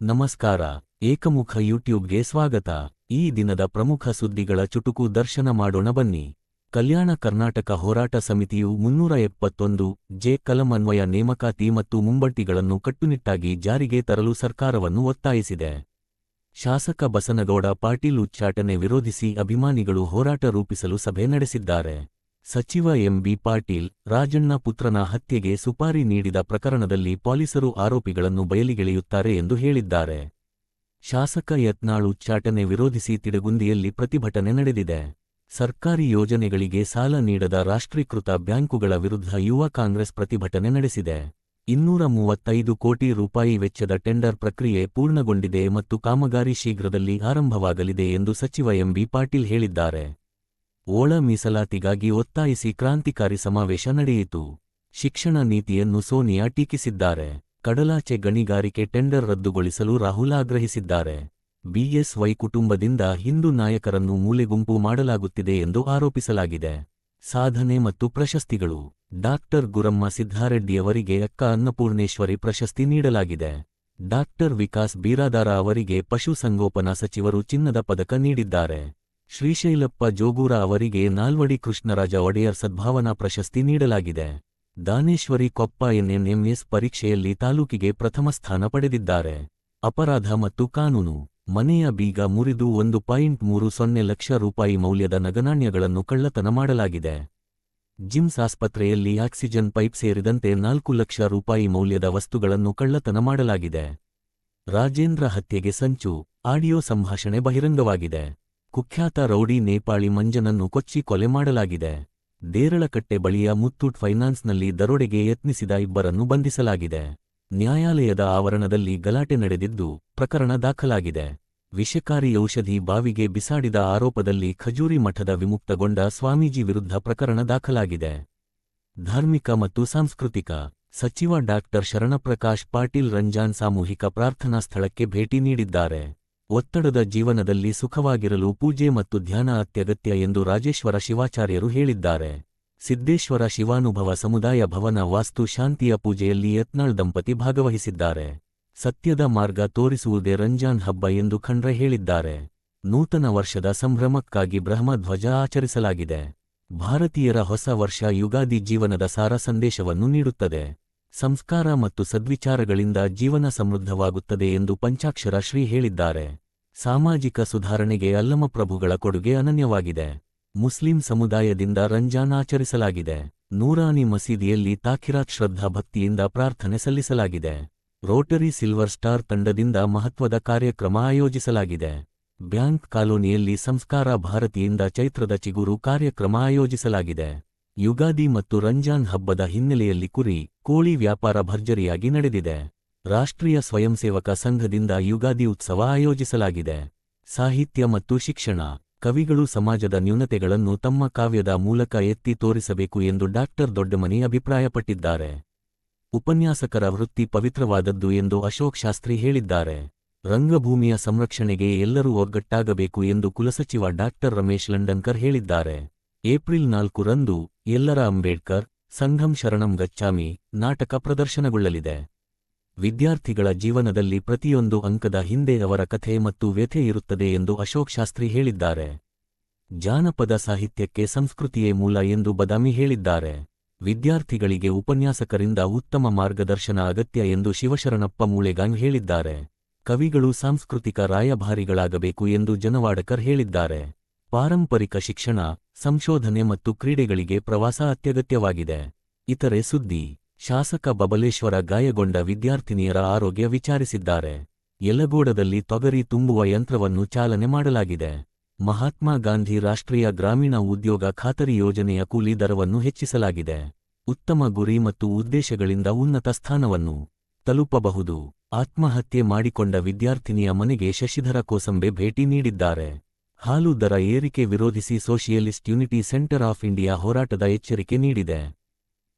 ನಮಸ್ಕಾರ, ಏಕಮುಖ ಯೂಟ್ಯೂಬ್ಗೆ ಸ್ವಾಗತ. ಈ ದಿನದ ಪ್ರಮುಖ ಸುದ್ದಿಗಳ ಚುಟುಕು ದರ್ಶನ ಮಾಡೋಣ ಬನ್ನಿ. ಕಲ್ಯಾಣ ಕರ್ನಾಟಕ ಹೋರಾಟ ಸಮಿತಿಯು ಮುನ್ನೂರ ಎಪ್ಪತ್ತೊಂದು ಜೆ ಕಲಮನ್ವಯ ನೇಮಕಾತಿ ಮತ್ತು ಮುಂಬಡ್ತಿಗಳನ್ನು ಕಟ್ಟುನಿಟ್ಟಾಗಿ ಜಾರಿಗೆ ತರಲು ಸರ್ಕಾರವನ್ನು ಒತ್ತಾಯಿಸಿದೆ. ಶಾಸಕ ಬಸನಗೌಡ ಪಾಟೀಲ್ ಉಚ್ಚಾಟನೆ ವಿರೋಧಿಸಿ ಅಭಿಮಾನಿಗಳು ಹೋರಾಟ ರೂಪಿಸಲು ಸಭೆ ನಡೆಸಿದ್ದಾರೆ. ಸಚಿವ ಎಂಬಿ ಪಾಟೀಲ್ ರಾಜಣ್ಣ ಪುತ್ರನ ಹತ್ಯೆಗೆ ಸುಪಾರಿ ನೀಡಿದ ಪ್ರಕರಣದಲ್ಲಿ ಪೊಲೀಸರು ಆರೋಪಿಗಳನ್ನು ಬಯಲಿಗೆಳೆಯುತ್ತಾರೆ ಎಂದು ಹೇಳಿದ್ದಾರೆ. ಶಾಸಕ ಯತ್ನಾಳ್ ಉಚ್ಚಾಟನೆ ವಿರೋಧಿಸಿ ತಿಡಗುಂದಿಯಲ್ಲಿ ಪ್ರತಿಭಟನೆ ನಡೆದಿದೆ. ಸರ್ಕಾರಿ ಯೋಜನೆಗಳಿಗೆ ಸಾಲ ನೀಡದ ರಾಷ್ಟ್ರೀಕೃತ ಬ್ಯಾಂಕುಗಳ ವಿರುದ್ಧ ಯುವ ಕಾಂಗ್ರೆಸ್ ಪ್ರತಿಭಟನೆ ನಡೆಸಿದೆ. ಇನ್ನೂರ ಮೂವತ್ತೈದು ಕೋಟಿ ರೂಪಾಯಿ ವೆಚ್ಚದ ಟೆಂಡರ್ ಪ್ರಕ್ರಿಯೆ ಪೂರ್ಣಗೊಂಡಿದೆ ಮತ್ತು ಕಾಮಗಾರಿ ಶೀಘ್ರದಲ್ಲಿ ಆರಂಭವಾಗಲಿದೆ ಎಂದು ಸಚಿವ ಎಂಬಿ ಪಾಟೀಲ್ ಹೇಳಿದ್ದಾರೆ. ಒಳ ಮೀಸಲಾತಿಗಾಗಿ ಒತ್ತಾಯಿಸಿ ಕ್ರಾಂತಿಕಾರಿ ಸಮಾವೇಶ ನಡೆಯಿತು. ಶಿಕ್ಷಣ ನೀತಿಯನ್ನು ಸೋನಿಯಾ ಟೀಕಿಸಿದ್ದಾರೆ. ಕಡಲಾಚೆ ಗಣಿಗಾರಿಕೆ ಟೆಂಡರ್ ರದ್ದುಗೊಳಿಸಲು ರಾಹುಲ್ ಆಗ್ರಹಿಸಿದ್ದಾರೆ. ಬಿಎಸ್ವೈ ಕುಟುಂಬದಿಂದ ಹಿಂದೂ ನಾಯಕರನ್ನು ಮೂಲೆಗುಂಪು ಮಾಡಲಾಗುತ್ತಿದೆ ಎಂದು ಆರೋಪಿಸಲಾಗಿದೆ. ಸಾಧನೆ ಮತ್ತು ಪ್ರಶಸ್ತಿಗಳು. ಡಾಕ್ಟರ್ ಗುರಮ್ಮ ಸಿದ್ದಾರೆಡ್ಡಿಯವರಿಗೆ ಅಕ್ಕ ಅನ್ನಪೂರ್ಣೇಶ್ವರಿ ಪ್ರಶಸ್ತಿ ನೀಡಲಾಗಿದೆ. ಡಾಕ್ಟರ್ ವಿಕಾಸ್ ಬೀರಾದಾರ ಅವರಿಗೆ ಪಶುಸಂಗೋಪನಾ ಸಚಿವರು ಚಿನ್ನದ ಪದಕ ನೀಡಿದ್ದಾರೆ. ಶ್ರೀಶೈಲಪ್ಪ ಜೋಗೂರ ಅವರಿಗೆ ನಾಲ್ವಡಿ ಕೃಷ್ಣರಾಜ ಒಡೆಯರ್ ಸದ್ಭಾವನಾ ಪ್ರಶಸ್ತಿ ನೀಡಲಾಗಿದೆ. ದಾನೇಶ್ವರಿ ಕೊಪ್ಪ ಎನ್ಎನ್ಎಂಎಸ್ ಪರೀಕ್ಷೆಯಲ್ಲಿ ತಾಲೂಕಿಗೆ ಪ್ರಥಮ ಸ್ಥಾನ ಪಡೆದಿದ್ದಾರೆ. ಅಪರಾಧ ಮತ್ತು ಕಾನೂನು. ಮನೆಯ ಬೀಗ ಮುರಿದು ಒಂದು ಪಾಯಿಂಟ್ ಮೂರು ಸೊನ್ನೆ ಲಕ್ಷ ರೂಪಾಯಿ ಮೌಲ್ಯದ ನಗನಾಣ್ಯಗಳನ್ನು ಕಳ್ಳತನ ಮಾಡಲಾಗಿದೆ. ಜಿಮ್ಸ್ ಆಸ್ಪತ್ರೆಯಲ್ಲಿ ಆಕ್ಸಿಜನ್ ಪೈಪ್ ಸೇರಿದಂತೆ ನಾಲ್ಕು ಲಕ್ಷ ರೂಪಾಯಿ ಮೌಲ್ಯದ ವಸ್ತುಗಳನ್ನು ಕಳ್ಳತನ ಮಾಡಲಾಗಿದೆ. ರಾಜೇಂದ್ರ ಹತ್ಯೆಗೆ ಸಂಚು. ಆಡಿಯೋ ಸಂಭಾಷಣೆ ಬಹಿರಂಗವಾಗಿದೆ. ಕುಖ್ಯಾತ ರೌಡಿ ನೇಪಾಳಿ ಮಂಜನನ್ನು ಕೊಚ್ಚಿ ಕೊಲೆ ಮಾಡಲಾಗಿದೆ. ದೇರಳಕಟ್ಟೆ ಬಳಿಯ ಮುತ್ತೂಟ್ ಫೈನಾನ್ಸ್ನಲ್ಲಿ ದರೋಡೆಗೆ ಯತ್ನಿಸಿದ ಇಬ್ಬರನ್ನು ಬಂಧಿಸಲಾಗಿದೆ. ನ್ಯಾಯಾಲಯದ ಆವರಣದಲ್ಲಿ ಗಲಾಟೆ ನಡೆದಿದ್ದು ಪ್ರಕರಣ ದಾಖಲಾಗಿದೆ. ವಿಷಕಾರಿ ಔಷಧಿ ಬಾವಿಗೆ ಬಿಸಾಡಿದ ಆರೋಪದಲ್ಲಿ ಖಜೂರಿ ಮಠದ ವಿಮುಕ್ತಗೊಂಡ ಸ್ವಾಮೀಜಿ ವಿರುದ್ಧ ಪ್ರಕರಣ ದಾಖಲಾಗಿದೆ. ಧಾರ್ಮಿಕ ಮತ್ತು ಸಾಂಸ್ಕೃತಿಕ ಸಚಿವ ಡಾಕ್ಟರ್ ಶರಣಪ್ರಕಾಶ್ ಪಾಟೀಲ್ ರಂಜಾನ್ ಸಾಮೂಹಿಕ ಪ್ರಾರ್ಥನಾ ಸ್ಥಳಕ್ಕೆ ಭೇಟಿ ನೀಡಿದ್ದಾರೆ. ಒತ್ತಡದ ಜೀವನದಲ್ಲಿ ಸುಖವಾಗಿರಲು ಪೂಜೆ ಮತ್ತು ಧ್ಯಾನ ಅತ್ಯಗತ್ಯ ಎಂದು ರಾಜೇಶ್ವರ ಶಿವಾಚಾರ್ಯರು ಹೇಳಿದ್ದಾರೆ. ಸಿದ್ದೇಶ್ವರ ಶಿವಾನುಭವ ಸಮುದಾಯ ಭವನ ವಾಸ್ತು ಶಾಂತಿಯ ಪೂಜೆಯಲ್ಲಿ ಯತ್ನಾಳ್ ದಂಪತಿ ಭಾಗವಹಿಸಿದ್ದಾರೆ. ಸತ್ಯದ ಮಾರ್ಗ ತೋರಿಸುವುದೇ ರಂಜಾನ್ ಹಬ್ಬ ಎಂದು ಖಂಡ್ರೆ ಹೇಳಿದ್ದಾರೆ. ನೂತನ ವರ್ಷದ ಸಂಭ್ರಮಕ್ಕಾಗಿ ಬ್ರಹ್ಮಧ್ವಜ ಆಚರಿಸಲಾಗಿದೆ. ಭಾರತೀಯರ ಹೊಸ ವರ್ಷ ಯುಗಾದಿ ಜೀವನದ ಸಾರ ಸಂದೇಶವನ್ನು ನೀಡುತ್ತದೆ. ಸಂಸ್ಕಾರ ಮತ್ತು ಸದ್ವಿಚಾರಗಳಿಂದ ಜೀವನ ಸಮೃದ್ಧವಾಗುತ್ತದೆ ಎಂದು ಪಂಚಾಕ್ಷರ ಶ್ರೀ ಹೇಳಿದ್ದಾರೆ. ಸಾಮಾಜಿಕ ಸುಧಾರಣೆಗೆ ಅಲ್ಲಮಪ್ರಭುಗಳ ಕೊಡುಗೆ ಅನನ್ಯವಾಗಿದೆ. ಮುಸ್ಲಿಂ ಸಮುದಾಯದಿಂದ ರಂಜಾನ್ ಆಚರಿಸಲಾಗಿದೆ. ನೂರಾನಿ ಮಸೀದಿಯಲ್ಲಿ ತಾಖಿರಾತ್ ಶ್ರದ್ಧಾ ಭಕ್ತಿಯಿಂದ ಪ್ರಾರ್ಥನೆ ಸಲ್ಲಿಸಲಾಗಿದೆ. ರೋಟರಿ ಸಿಲ್ವರ್ ಸ್ಟಾರ್ ತಂಡದಿಂದ ಮಹತ್ವದ ಕಾರ್ಯಕ್ರಮ ಆಯೋಜಿಸಲಾಗಿದೆ. ಬ್ಯಾಂಕ್ ಕಾಲೋನಿಯಲ್ಲಿ ಸಂಸ್ಕಾರ ಭಾರತಿಯಿಂದ ಚೈತ್ರದ ಚಿಗುರು ಕಾರ್ಯಕ್ರಮ ಆಯೋಜಿಸಲಾಗಿದೆ. ಯುಗಾದಿ ಮತ್ತು ರಂಜಾನ್ ಹಬ್ಬದ ಹಿನ್ನೆಲೆಯಲ್ಲಿ ಕುರಿ, ಕೋಳಿ ವ್ಯಾಪಾರ ಭರ್ಜರಿಯಾಗಿ ನಡೆದಿದೆ. ರಾಷ್ಟ್ರೀಯ ಸ್ವಯಂಸೇವಕ ಸಂಘದಿಂದ ಯುಗಾದಿ ಉತ್ಸವ ಆಯೋಜಿಸಲಾಗಿದೆ. ಸಾಹಿತ್ಯ ಮತ್ತು ಶಿಕ್ಷಣ, ಕವಿಗಳು ಸಮಾಜದ ನ್ಯೂನತೆಗಳನ್ನು ತಮ್ಮ ಕಾವ್ಯದ ಮೂಲಕ ಎತ್ತಿ ತೋರಿಸಬೇಕು ಎಂದು ಡಾಕ್ಟರ್ ದೊಡ್ಡಮನಿ ಅಭಿಪ್ರಾಯಪಟ್ಟಿದ್ದಾರೆ. ಉಪನ್ಯಾಸಕರ ವೃತ್ತಿ ಪವಿತ್ರವಾದದ್ದು ಎಂದು ಅಶೋಕ್ ಶಾಸ್ತ್ರಿ ಹೇಳಿದ್ದಾರೆ. ರಂಗಭೂಮಿಯ ಸಂರಕ್ಷಣೆಗೆ ಎಲ್ಲರೂ ಒಗ್ಗಟ್ಟಾಗಬೇಕು ಎಂದು ಕುಲಸಚಿವ ಡಾಕ್ಟರ್ ರಮೇಶ್ ಲಂಡನ್ಕರ್ ಹೇಳಿದ್ದಾರೆ. ಏಪ್ರಿಲ್ ನಾಲ್ಕರಂದು ಎಲ್ಲರ ಅಂಬೇಡ್ಕರ್ ಸಂಘಂ ಶರಣಂ ಗಚ್ಚಾಮಿ ನಾಟಕ ಪ್ರದರ್ಶನಗೊಳ್ಳಲಿದೆ. ವಿದ್ಯಾರ್ಥಿಗಳ ಜೀವನದಲ್ಲಿ ಪ್ರತಿಯೊಂದು ಅಂಕದ ಹಿಂದೆ ಅವರ ಕಥೆ ಮತ್ತು ವ್ಯಥೆ ಇರುತ್ತದೆ ಎಂದು ಅಶೋಕ್ ಶಾಸ್ತ್ರಿ ಹೇಳಿದ್ದಾರೆ. ಜಾನಪದ ಸಾಹಿತ್ಯಕ್ಕೆ ಸಂಸ್ಕೃತಿಯೇ ಮೂಲ ಎಂದು ಬದಾಮಿ ಹೇಳಿದ್ದಾರೆ. ವಿದ್ಯಾರ್ಥಿಗಳಿಗೆ ಉಪನ್ಯಾಸಕರಿಂದ ಉತ್ತಮ ಮಾರ್ಗದರ್ಶನ ಅಗತ್ಯ ಎಂದು ಶಿವಶರಣಪ್ಪ ಮೂಳೆಗಾಂಗ್ ಹೇಳಿದ್ದಾರೆ. ಕವಿಗಳು ಸಾಂಸ್ಕೃತಿಕ ರಾಯಭಾರಿಗಳಾಗಬೇಕು ಎಂದು ಜನವಾಡಕರ್ ಹೇಳಿದ್ದಾರೆ. ಪಾರಂಪರಿಕ ಶಿಕ್ಷಣ, ಸಂಶೋಧನೆ ಮತ್ತು ಕ್ರೀಡೆಗಳಿಗೆ ಪ್ರವಾಸ ಅತ್ಯಗತ್ಯವಾಗಿದೆ. ಇತರೆ ಸುದ್ದಿ, ಶಾಸಕ ಬಬಲೇಶ್ವರ ಗಾಯಗೊಂಡ ವಿದ್ಯಾರ್ಥಿನಿಯರ ಆರೋಗ್ಯ ವಿಚಾರಿಸಿದ್ದಾರೆ. ಯಲಗೋಡದಲ್ಲಿ ತೊಗರಿ ತುಂಬುವ ಯಂತ್ರವನ್ನು ಚಾಲನೆ ಮಾಡಲಾಗಿದೆ. ಮಹಾತ್ಮ ಗಾಂಧಿ ರಾಷ್ಟ್ರೀಯ ಗ್ರಾಮೀಣ ಉದ್ಯೋಗ ಖಾತರಿ ಯೋಜನೆಯ ಕೂಲಿ ದರವನ್ನು ಹೆಚ್ಚಿಸಲಾಗಿದೆ. ಉತ್ತಮ ಗುರಿ ಮತ್ತು ಉದ್ದೇಶಗಳಿಂದ ಉನ್ನತ ಸ್ಥಾನವನ್ನು ತಲುಪಬಹುದು. ಆತ್ಮಹತ್ಯೆ ಮಾಡಿಕೊಂಡ ವಿದ್ಯಾರ್ಥಿನಿಯ ಮನೆಗೆ ಶಶಿಧರ ಕೋಸಂಬೆ ಭೇಟಿ ನೀಡಿದ್ದಾರೆ. ಹಾಲು ದರ ಏರಿಕೆ ವಿರೋಧಿಸಿ socialist unity centre of India ಹೋರಾಟದ ಎಚ್ಚರಿಕೆ ನೀಡಿದೆ.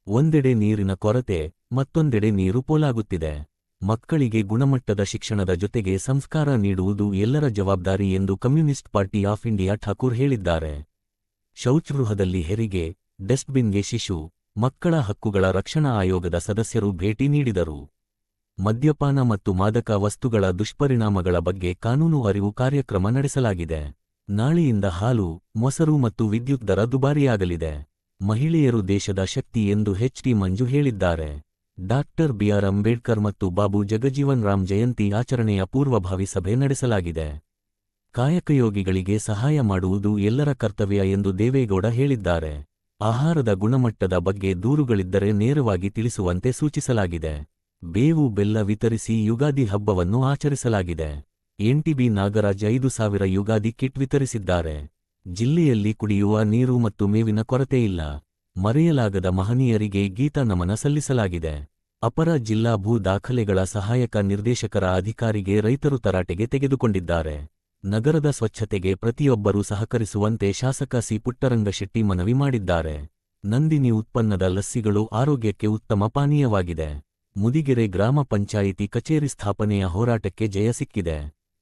ಒಂದೆಡೆ ನೀರಿನ ಕೊರತೆ, ಮತ್ತೊಂದೆಡೆ ನೀರು ಪೋಲಾಗುತ್ತಿದೆ. ಮಕ್ಕಳಿಗೆ ಗುಣಮಟ್ಟದ ಶಿಕ್ಷಣದ ಜೊತೆಗೆ ಸಂಸ್ಕಾರ ನೀಡುವುದು ಎಲ್ಲರ ಜವಾಬ್ದಾರಿ ಎಂದು communist party of India Thakur ಹೇಳಿದ್ದಾರೆ. ಶೌಚಗೃಹದಲ್ಲಿ ಹೆರಿಗೆ, ಡಸ್ಟ್ಬಿನ್ಗೆ ಶಿಶು, ಮಕ್ಕಳ ಹಕ್ಕುಗಳ ರಕ್ಷಣಾ ಆಯೋಗದ ಸದಸ್ಯರು ಭೇಟಿ ನೀಡಿದರು. ಮದ್ಯಪಾನ ಮತ್ತು ಮಾದಕ ವಸ್ತುಗಳ ದುಷ್ಪರಿಣಾಮಗಳ ಬಗ್ಗೆ ಕಾನೂನು ಅರಿವು ಕಾರ್ಯಕ್ರಮ ನಡೆಸಲಾಗಿದೆ. ನಾಳೆಯಿಂದ ಹಾಲು, ಮೊಸರು ಮತ್ತು ವಿದ್ಯುತ್ ದರ ದುಬಾರಿಯಾಗಲಿದೆ. ಮಹಿಳೆಯರು ದೇಶದ ಶಕ್ತಿ ಎಂದು ಎಚ್ಟಿ ಮಂಜು ಹೇಳಿದ್ದಾರೆ. ಡಾಕ್ಟರ್ ಬಿಆರ್ ಅಂಬೇಡ್ಕರ್ ಮತ್ತು ಬಾಬು ಜಗಜೀವನ್ ರಾಮ್ ಜಯಂತಿ ಆಚರಣೆಯ ಪೂರ್ವಭಾವಿ ಸಭೆ ನಡೆಸಲಾಗಿದೆ. ಕಾಯಕಯೋಗಿಗಳಿಗೆ ಸಹಾಯ ಮಾಡುವುದು ಎಲ್ಲರ ಕರ್ತವ್ಯ ಎಂದು ದೇವೇಗೌಡ ಹೇಳಿದ್ದಾರೆ. ಆಹಾರದ ಗುಣಮಟ್ಟದ ಬಗ್ಗೆ ದೂರುಗಳಿದ್ದರೆ ನೇರವಾಗಿ ತಿಳಿಸುವಂತೆ ಸೂಚಿಸಲಾಗಿದೆ. ಬೇವು, ಬೆಲ್ಲ ವಿತರಿಸಿ ಯುಗಾದಿ ಹಬ್ಬವನ್ನು ಆಚರಿಸಲಾಗಿದೆ. ಎನ್ಟಿಬಿ ನಾಗರಾಜ್ ಐದು ಸಾವಿರ ಯುಗಾದಿ ಕಿಟ್ ವಿತರಿಸಿದ್ದಾರೆ. ಜಿಲ್ಲೆಯಲ್ಲಿ ಕುಡಿಯುವ ನೀರು ಮತ್ತು ಮೇವಿನ ಕೊರತೆ ಇಲ್ಲ. ಮರೆಯಲಾಗದ ಮಹನೀಯರಿಗೆ ಗೀತಾ ನಮನ ಸಲ್ಲಿಸಲಾಗಿದೆ. ಅಪರ ಜಿಲ್ಲಾ ಭೂ ದಾಖಲೆಗಳ ಸಹಾಯಕ ನಿರ್ದೇಶಕರ ಅಧಿಕಾರಿಗೆ ರೈತರು ತರಾಟೆಗೆ ತೆಗೆದುಕೊಂಡಿದ್ದಾರೆ. ನಗರದ ಸ್ವಚ್ಛತೆಗೆ ಪ್ರತಿಯೊಬ್ಬರೂ ಸಹಕರಿಸುವಂತೆ ಶಾಸಕ ಸಿ ಪುಟ್ಟರಂಗಶೆಟ್ಟಿ ಮನವಿ ಮಾಡಿದ್ದಾರೆ. ನಂದಿನಿ ಉತ್ಪನ್ನದ ಲಸ್ಸಿಗಳು ಆರೋಗ್ಯಕ್ಕೆ ಉತ್ತಮ ಪಾನೀಯವಾಗಿದೆ. ಮುದಿಗೆರೆ ಗ್ರಾಮ ಪಂಚಾಯಿತಿ ಕಚೇರಿ ಸ್ಥಾಪನೆಯ ಹೋರಾಟಕ್ಕೆ ಜಯ ಸಿಕ್ಕಿದೆ.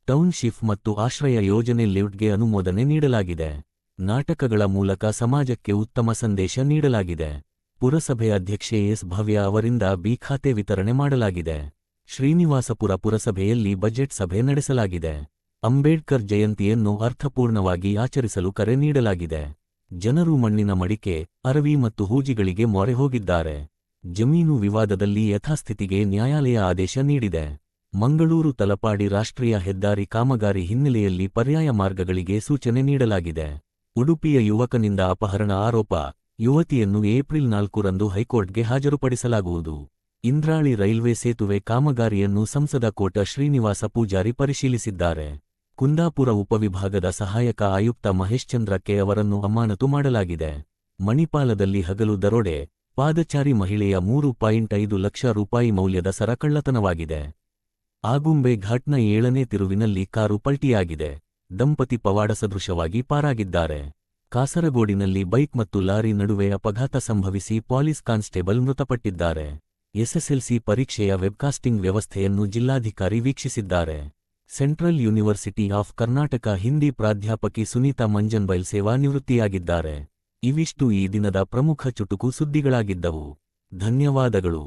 ಟೌನ್ಶಿಪ್ ಮತ್ತು ಆಶ್ರಯ ಯೋಜನೆ ಲಿಫ್ಟ್ಗೆ ಅನುಮೋದನೆ ನೀಡಲಾಗಿದೆ. ನಾಟಕಗಳ ಮೂಲಕ ಸಮಾಜಕ್ಕೆ ಉತ್ತಮ ಸಂದೇಶ ನೀಡಲಾಗಿದೆ. ಪುರಸಭೆ ಅಧ್ಯಕ್ಷೆ ಎಸ್. ಭವ್ಯ ಅವರಿಂದ ಬಿ ಖಾತೆ ವಿತರಣೆ ಮಾಡಲಾಗಿದೆ. ಶ್ರೀನಿವಾಸಪುರ ಪುರಸಭೆಯಲ್ಲಿ ಬಜೆಟ್ ಸಭೆ ನಡೆಸಲಾಗಿದೆ. ಅಂಬೇಡ್ಕರ್ ಜಯಂತಿಯನ್ನು ಅರ್ಥಪೂರ್ಣವಾಗಿ ಆಚರಿಸಲು ಕರೆ ನೀಡಲಾಗಿದೆ. ಜನರು ಮಣ್ಣಿನ ಮಡಿಕೆ, ಅರವಿ ಮತ್ತು ಹೂಜಿಗಳಿಗೆ ಮೊರೆ ಹೋಗಿದ್ದಾರೆ. ಜಮೀನು ವಿವಾದದಲ್ಲಿ ಯಥಾಸ್ಥಿತಿಗೆ ನ್ಯಾಯಾಲಯ ಆದೇಶ ನೀಡಿದೆ. ಮಂಗಳೂರು ತಲಪಾಡಿ ರಾಷ್ಟ್ರೀಯ ಹೆದ್ದಾರಿ ಕಾಮಗಾರಿ ಹಿನ್ನೆಲೆಯಲ್ಲಿ ಪರ್ಯಾಯ ಮಾರ್ಗಗಳಿಗೆ ಸೂಚನೆ ನೀಡಲಾಗಿದೆ. ಉಡುಪಿಯ ಯುವಕನಿಂದ ಅಪಹರಣ ಆರೋಪ, ಯುವತಿಯನ್ನು ಏಪ್ರಿಲ್ ನಾಲ್ಕರಂದು ಹೈಕೋರ್ಟ್ಗೆ ಹಾಜರುಪಡಿಸಲಾಗುವುದು. ಇಂದ್ರಾಳಿ ರೈಲ್ವೆ ಸೇತುವೆ ಕಾಮಗಾರಿಯನ್ನು ಸಂಸದ ಕೋಟ ಶ್ರೀನಿವಾಸ ಪೂಜಾರಿ ಪರಿಶೀಲಿಸಿದ್ದಾರೆ. ಕುಂದಾಪುರ ಉಪವಿಭಾಗದ ಸಹಾಯಕ ಆಯುಕ್ತ ಮಹೇಶ್ಚಂದ್ರ ಕೆ ಅವರನ್ನು ಅಮಾನತು ಮಾಡಲಾಗಿದೆ. ಮಣಿಪಾಲದಲ್ಲಿ ಹಗಲು ದರೋಡೆ, ಪಾದಚಾರಿ ಮಹಿಳೆಯ ಮೂರು ಪಾಯಿಂಟ್ ಐದು ಲಕ್ಷ ರೂಪಾಯಿ ಮೌಲ್ಯದ ಸರ ಕಳ್ಳತನವಾಗಿದೆ ಆಗುಂಬೆ ಘಾಟ್ನ ಏಳನೇ ತಿರುವಿನಲ್ಲಿ ಕಾರು ಪಲ್ಟಿಯಾಗಿದೆ. ದಂಪತಿ ಪವಾಡ ಸದೃಶವಾಗಿ ಪಾರಾಗಿದ್ದಾರೆ. ಕಾಸರಗೋಡಿನಲ್ಲಿ ಬೈಕ್ ಮತ್ತು ಲಾರಿ ನಡುವೆ ಅಪಘಾತ ಸಂಭವಿಸಿ ಪೊಲೀಸ್ ಕಾನ್ಸ್ಟೇಬಲ್ ಮೃತಪಟ್ಟಿದ್ದಾರೆ. ಎಸ್ಎಸ್ಎಲ್ಸಿ ಪರೀಕ್ಷೆಯ ವೆಬ್ಕಾಸ್ಟಿಂಗ್ ವ್ಯವಸ್ಥೆಯನ್ನು ಜಿಲ್ಲಾಧಿಕಾರಿ ವೀಕ್ಷಿಸಿದ್ದಾರೆ. Central university of Karnataka Hindi ಪ್ರಾಧ್ಯಾಪಕಿ Sunita Manjanbail ಸೇವಾ ನಿವೃತ್ತಿಯಾಗಿದ್ದಾರೆ. ಇವಿಷ್ಟು ಈ ದಿನದ ಪ್ರಮುಖ ಚುಟುಕು ಸುದ್ದಿಗಳಾಗಿದ್ದವು. ಧನ್ಯವಾದಗಳು.